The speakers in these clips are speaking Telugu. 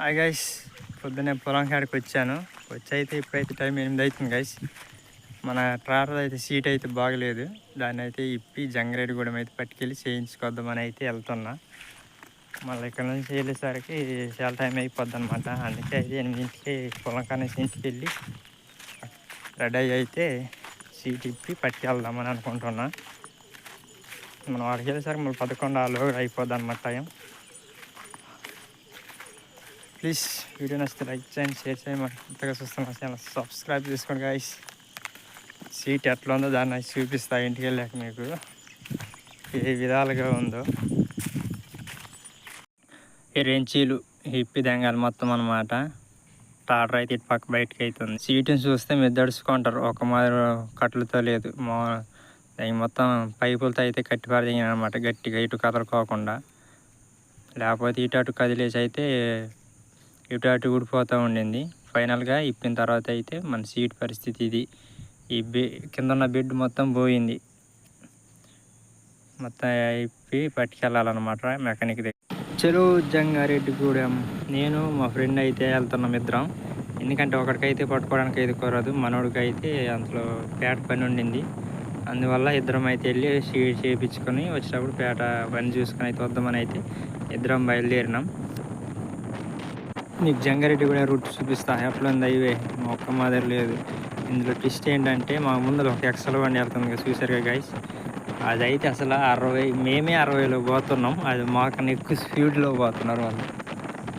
హాయ్ గైస్ పొద్దున్నే పొలం కాడికి వచ్చాను. వచ్చి అయితే ఇప్పుడైతే టైం ఎనిమిది అవుతుంది గైస్ మన ట్రాక్టర్ అయితే సీట్ అయితే బాగలేదు. దాన్ని అయితే ఇప్పి జంగారెడ్డిగూడెం అయితే పట్టుకెళ్ళి చేయించుకోద్దామని అయితే వెళ్తున్నా. మళ్ళీ ఇక్కడ నుంచి వెళ్ళేసరికి చాలా టైం అయిపోద్ది అనమాట అందుకే అయితే ఎనిమిదింటికి పొలం కాడ ఇంటికి వెళ్ళి రెడీ అయితే సీట్ ఇప్పి పట్టుకెళ్దామని అనుకుంటున్నా. మనం వాడికి వెళ్ళేసరికి మళ్ళీ పదకొండు ఆలో అయిపోద్ది అనమాట టైం. ప్లీజ్ వీడియో నచ్చితే లైక్ చేయండి షేర్ చేయండి మరి కొత్తగా మా ఛానల్ సబ్స్క్రైబ్ చేసుకోండి గాయస్ సీట్ ఎట్లా ఉందో దాన్ని చూపిస్తా ఇంటికి వెళ్ళాక మీకు ఏ విధాలుగా ఉందో ఈ రెంచీలు హిప్పి దెంగాలి మొత్తం అనమాట టాటర్ అయితే ఇటు పక్క బయటకు అవుతుంది సీటుని చూస్తే మెద్దడుచుకుంటారు ఒక మాదిరి కట్లతో లేదు మా దానికి మొత్తం పైపులతో అయితే కట్టిపారదిగిన అనమాట గట్టిగా ఇటు కదలుకోకుండా లేకపోతే ఇటు అటు కదిలేసి అయితే ఇటు అటు ఊడిపోతూ ఉండింది. ఫైనల్గా ఇప్పిన తర్వాత అయితే మన సీట్ పరిస్థితి ఇది. ఈ బె కింద ఉన్న బెడ్ మొత్తం పోయింది. మొత్తం ఇప్పి పట్టుకెళ్ళాలన్నమాట మెకానిక్ దగ్గర. చెరువు జంగారెడ్డిగూడెం. నేను మా ఫ్రెండ్ అయితే వెళ్తున్నాం ఇద్దరం. ఎందుకంటే ఒకడికైతే పట్టుకోవడానికి అయితే కుదరదు. మనోడికి అయితే అందులో పేట పని ఉండింది. అందువల్ల ఇద్దరం అయితే వెళ్ళి సీట్ చేయించుకొని వచ్చేటప్పుడు పేట పని చూసుకొని అయితే వద్దామని అయితే ఇద్దరం బయలుదేరినాం. నీకు జంగారెడ్డి కూడా రూట్ చూపిస్తా. ఎప్పుడు ఉంది హైవే ఒక్క మాదిరి లేదు. ఇందులో ట్విస్ట్ ఏంటంటే మా ముందర ఒక ఎక్సల్ బండి వెళ్తుంది కదా చూసారుగా గైస్ అదైతే అసలు అరవై మేమే అరవైలో పోతున్నాం. అది మాకన్నా ఎక్కువ స్పీడ్లో పోతున్నారు వాళ్ళు.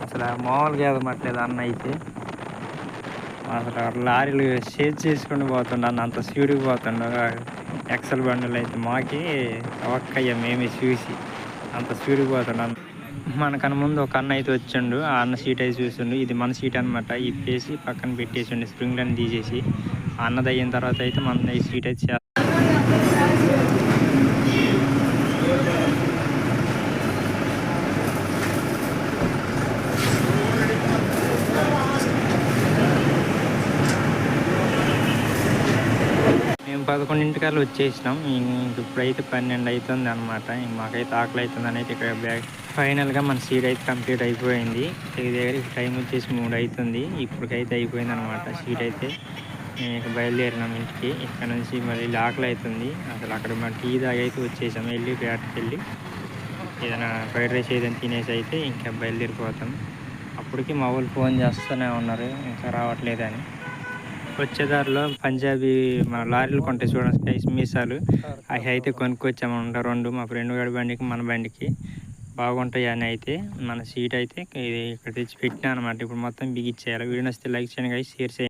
అసలు మామూలుగా ఎదమట్లేదు అన్న అయితే. అసలు లారీలు షేర్ చేసుకుని పోతున్నాను అన్న అంత స్పీడ్కి పోతుండ ఎక్సల్ బండ్లు అయితే మాకి ఒక్కయ్య మేమే చూసి అంత స్పీడ్కి పోతున్నాను మనకన్నా ముందు ఒక అన్న అయితే వచ్చిండు. ఆ అన్న సీట్ అయితే చూసిండు ఇది మన సీట్ అనమాట ఇప్పేసి పక్కన పెట్టేసిండు స్ప్రింగ్లను తీసేసి. ఆ అన్నది అయిన తర్వాత అయితే మన ఈ సీట్ అయితే చేస్తాం మేము పదకొండింటికల్లా వచ్చేసినాం. ఇంక ఇప్పుడైతే పన్నెండు అవుతుంది అనమాట మాకైతే ఆకలి అవుతుంది అయితే ఇక్కడ బ్యాగ్ ఫైనల్గా మన సీట్ అయితే కంప్లీట్ అయిపోయింది. దగ్గర టైం వచ్చేసి మూడు అవుతుంది ఇప్పటికైతే అయిపోయింది అనమాట సీట్ అయితే. మేము ఇక బయలుదేరినాం ఇంటికి. ఇక్కడ నుంచి మళ్ళీ ఆకలి అవుతుంది అసలు అక్కడ మన టీ దాగి అయితే వచ్చేసాం. వెళ్ళి బ్యాట్కి వెళ్ళి ఏదైనా ఫ్రైడ్ రైస్ ఏదైనా తినేసి అయితే ఇంకా బయలుదేరిపోతాం. అప్పటికి మా వాళ్ళు ఫోన్ చేస్తూనే ఉన్నారు. ఇంకా రావట్లేదని. వచ్చేదారిలో పంజాబీ మన లారీలు కొంటాయి చూడండి స్పైస్ మీసాలు. అవి అయితే కొనుక్కొచ్చామన్నమాట రెండు మా ఫ్రెండ్ గారి బండికి మన బండికి. బాగుంటాయి అని అయితే. మన సీట్ అయితే ఇక్కడ తెచ్చి పెట్టినా అనమాట ఇప్పుడు మొత్తం బిగిచ్చేయాలి. వీడియో నచ్చితే లైక్ చేయండి షేర్ చేయండి.